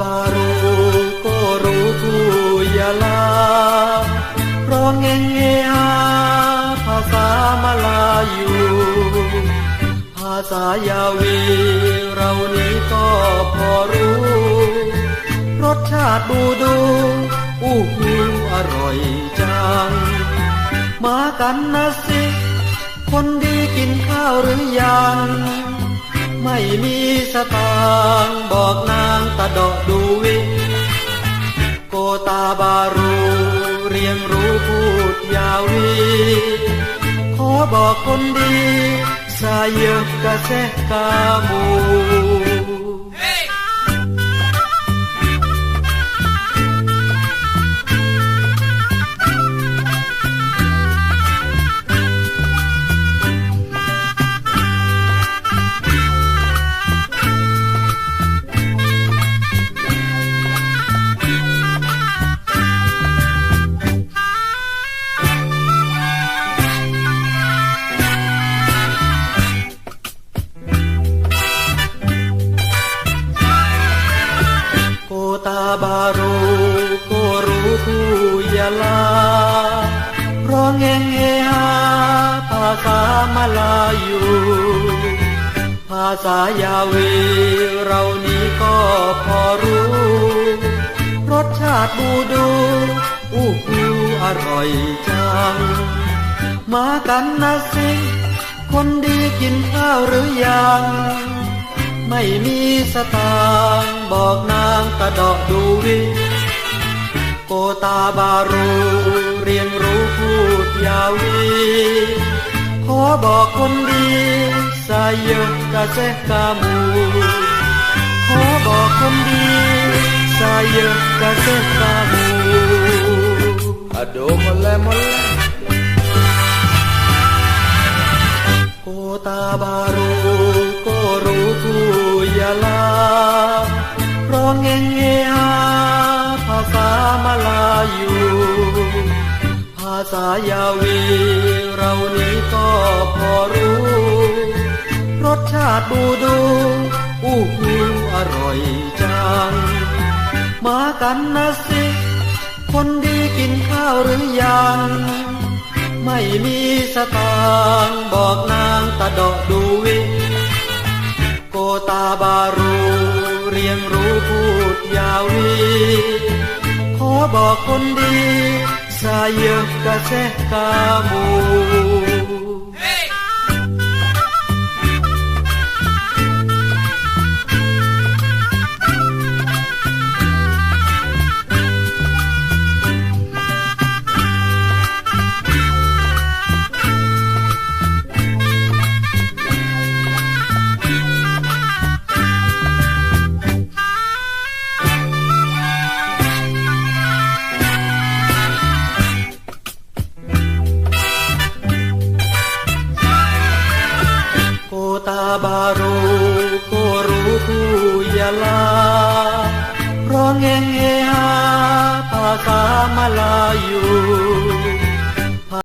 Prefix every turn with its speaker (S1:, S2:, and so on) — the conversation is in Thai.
S1: บารูก็รู้ผู้ยาลาร้องเงงเงฮาภาษามาลาอยู่ภาษายาวีเรานี้ก็พอรู้ รสชาติบูดูอู้หูอร่อยจัง มากันนะสิ คนดีกินข้าวหรือยัง ไม่มีสตางค์บอกนางตะดอกดูวิโกตาบารูเรียงรู้พูดยาวี ขอบอกคนดีสายเยอะกะเซกามู มาลาอยู่ภาษายาวีเรานี้ก็พอรู้ รสชาติบูดูอู้หูอร่อยจัง มากันนะสิ คนดีกินข้าวหรือยัง ไม่มีสตางบอกนางกระดอกดูวิโกตาบารูเรียนรู้พูดยาวี บอกคนดีสายเยอะกะเซกามูขอบอกคนดีสายเยอะกะเซกามู
S2: Aduh, mulai mulai.
S1: โกตาบารูก็รู้ผู้ยาลาร้อง เงงเงฮาเรานี้ก็พอรู้ รสชาติบูดูอู้หูอร่อยจัง มากันนะสิ คนดีกินข้าวหรือยัง ไม่มีสตางบอกนางตะดอกดูวิโกตาบารูเรียงรู้พูดยาวี ขอบอกคนดี สาย บาบารูก็